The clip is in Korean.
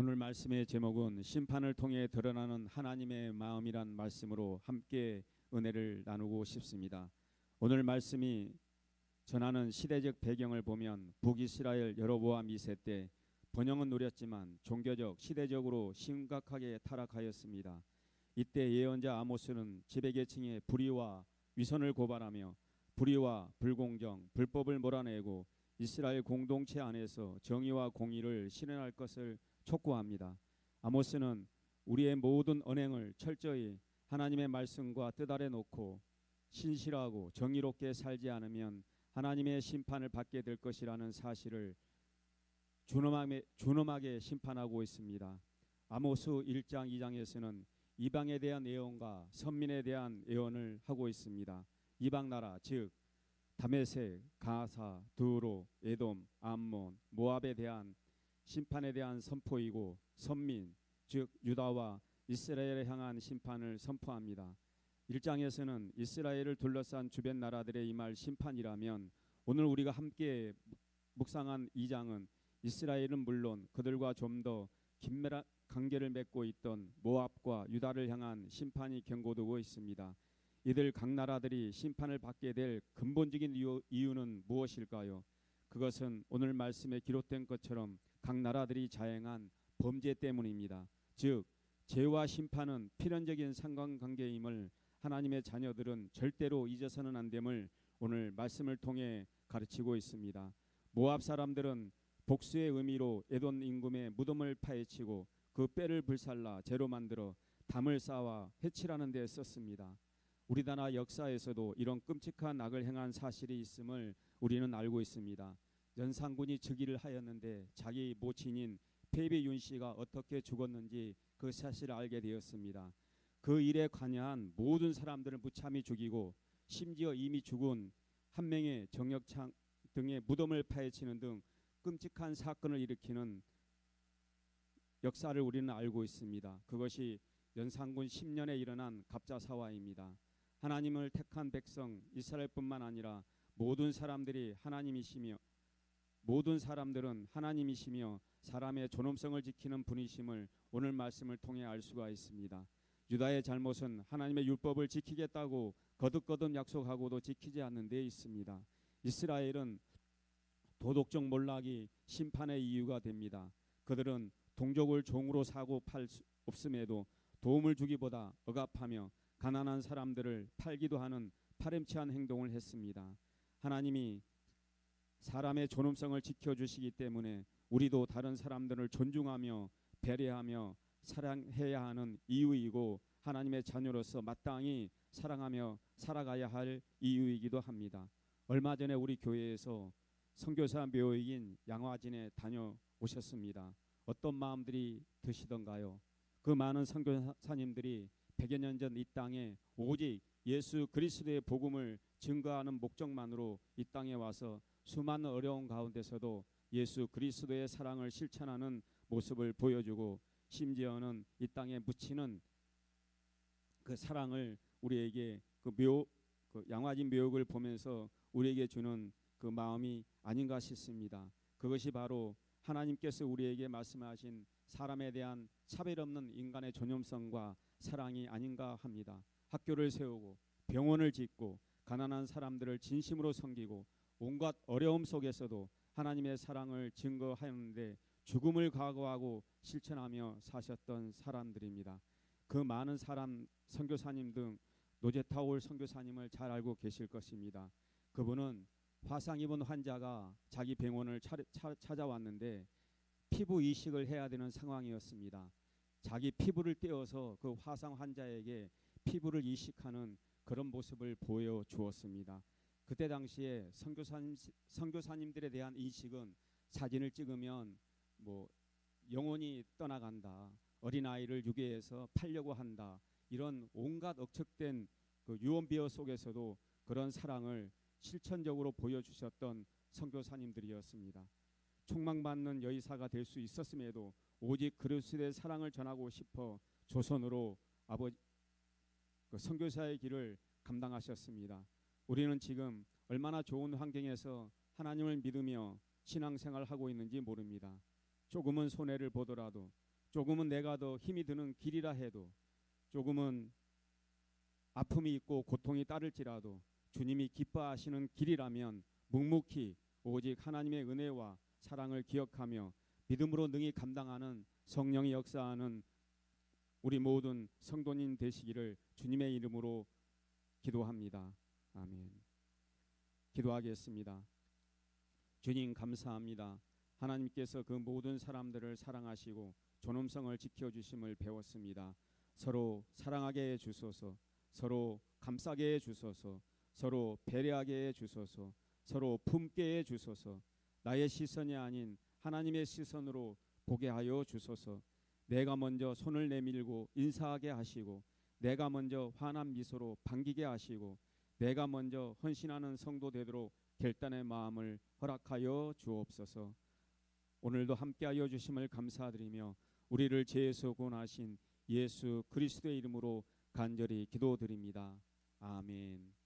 오늘 말씀의 제목은 심판을 통해 드러나는 하나님의 마음이란 말씀으로 함께 은혜를 나누고 싶습니다. 오늘 말씀이 전하는 시대적 배경을 보면 북이스라엘 여로보암 2세 때 번영은 누렸지만 종교적 시대적으로 심각하게 타락하였습니다. 이때 예언자 아모스는 지배계층의 불의와 위선을 고발하며 불의와 불공정, 불법을 몰아내고 이스라엘 공동체 안에서 정의와 공의를 실현할 것을 촉구합니다. 아모스는 우리의 모든 언행을 철저히 하나님의 말씀과 뜻 아래 놓고 신실하고 정의롭게 살지 않으면 하나님의 심판을 받게 될 것이라는 사실을 준엄하게, 준엄하게 심판하고 있습니다. 아모스 1장 2장에서는 이방에 대한 예언과 선민에 대한 예언을 하고 있습니다. 이방 나라 즉 다메섹, 가사, 두로, 에돔, 암몬, 모압에 대한 심판에 대한 선포이고 선민 즉 유다와 이스라엘에 향한 심판을 선포합니다. 1장에서는 이스라엘을 둘러싼 주변 나라들의 임할 심판이라면 오늘 우리가 함께 묵상한 2장은 이스라엘은 물론 그들과 좀 더 긴밀한 관계를 맺고 있던 모압과 유다를 향한 심판이 경고되고 있습니다. 이들 각 나라들이 심판을 받게 될 근본적인 이유, 이유는 무엇일까요? 그것은 오늘 말씀에 기록된 것처럼 각 나라들이 자행한 범죄 때문입니다. 즉 죄와 심판은 필연적인 상관관계임을 하나님의 자녀들은 절대로 잊어서는 안 됨을 오늘 말씀을 통해 가르치고 있습니다. 모압 사람들은 복수의 의미로 에돈 임금의 무덤을 파헤치고 그 뼈를 불살라 재로 만들어 담을 쌓아 해치라는 데 썼습니다. 우리나라 역사에서도 이런 끔찍한 악을 행한 사실이 있음을 우리는 알고 있습니다. 연산군이 즉위를 하였는데 자기 모친인 폐비윤 씨가 어떻게 죽었는지 그 사실을 알게 되었습니다. 그 일에 관여한 모든 사람들을 무참히 죽이고 심지어 이미 죽은 한 명의 정역창 등의 무덤을 파헤치는 등 끔찍한 사건을 일으키는 역사를 우리는 알고 있습니다. 그것이 연산군 10년에 일어난 갑자사화입니다. 하나님을 택한 백성 이스라엘뿐만 아니라 모든 사람들이 하나님이시며 모든 사람들은 하나님이시며 사람의 존엄성을 지키는 분이심을 오늘 말씀을 통해 알 수가 있습니다. 유다의 잘못은 하나님의 율법을 지키겠다고 거듭거듭 약속하고도 지키지 않는 데 있습니다. 이스라엘은 도덕적 몰락이 심판의 이유가 됩니다. 그들은 동족을 종으로 사고 팔수 없음에도 도움을 주기보다 억압하며 가난한 사람들을 팔기도 하는 파렴치한 행동을 했습니다. 하나님이 사람의 존엄성을 지켜주시기 때문에 우리도 다른 사람들을 존중하며 배려하며 사랑해야 하는 이유이고 하나님의 자녀로서 마땅히 사랑하며 살아가야 할 이유이기도 합니다. 얼마 전에 우리 교회에서 선교사 묘역인 양화진에 다녀오셨습니다. 어떤 마음들이 드시던가요? 그 많은 선교사님들이 100여 년 전 이 땅에 오직 예수 그리스도의 복음을 증거하는 목적만으로 이 땅에 와서 수많은 어려운 가운데서도 예수 그리스도의 사랑을 실천하는 모습을 보여주고 심지어는 이 땅에 묻히는 그 사랑을 우리에게 그 묘 그 양화진 묘역을 보면서 우리에게 주는 그 마음이 아닌가 싶습니다. 그것이 바로 하나님께서 우리에게 말씀하신 사람에 대한 차별 없는 인간의 존엄성과 사랑이 아닌가 합니다. 학교를 세우고 병원을 짓고 가난한 사람들을 진심으로 섬기고 온갖 어려움 속에서도 하나님의 사랑을 증거하는데 죽음을 각오하고 실천하며 사셨던 사람들입니다. 그 많은 사람 선교사님 등 노제타올 선교사님을 잘 알고 계실 것입니다. 그분은 화상 입은 환자가 자기 병원을 차, 차, 찾아왔는데 피부 이식을 해야 되는 상황이었습니다. 자기 피부를 떼어서 그 화상 환자에게 피부를 이식하는 그런 모습을 보여 주었습니다. 그때 당시에 선교사님 선교사님들에 대한 인식은 사진을 찍으면 뭐 영혼이 떠나간다. 어린 아이를 유괴해서 팔려고 한다. 이런 온갖 억측된 그 유언비어 속에서도 그런 사랑을 실천적으로 보여주셨던 선교사님들이었습니다. 총망받는 여의사가 될 수 있었음에도 오직 그리스도의 사랑을 전하고 싶어 조선으로 아버지 그 선교사의 길을 감당하셨습니다. 우리는 지금 얼마나 좋은 환경에서 하나님을 믿으며 신앙생활을 하고 있는지 모릅니다. 조금은 손해를 보더라도 조금은 내가 더 힘이 드는 길이라 해도 조금은 아픔이 있고 고통이 따를지라도 주님이 기뻐하시는 길이라면 묵묵히 오직 하나님의 은혜와 사랑을 기억하며 믿음으로 능히 감당하는 성령이 역사하는 우리 모든 성도님 되시기를 주님의 이름으로 기도합니다. 아멘. 기도하겠습니다. 주님 감사합니다. 하나님께서 그 모든 사람들을 사랑하시고 존엄성을 지켜 주심을 배웠습니다. 서로 사랑하게 해 주소서, 서로 감싸게 해 주소서, 서로 배려하게 해 주소서, 서로 품게 해 주소서. 나의 시선이 아닌 하나님의 시선으로 보게 하여 주소서. 내가 먼저 손을 내밀고 인사하게 하시고, 내가 먼저 환한 미소로 반기게 하시고, 내가 먼저 헌신하는 성도 되도록 결단의 마음을 허락하여 주옵소서. 오늘도 함께하여 주심을 감사드리며 우리를 죄에서 구원하신 예수 그리스도의 이름으로 간절히 기도드립니다. 아멘.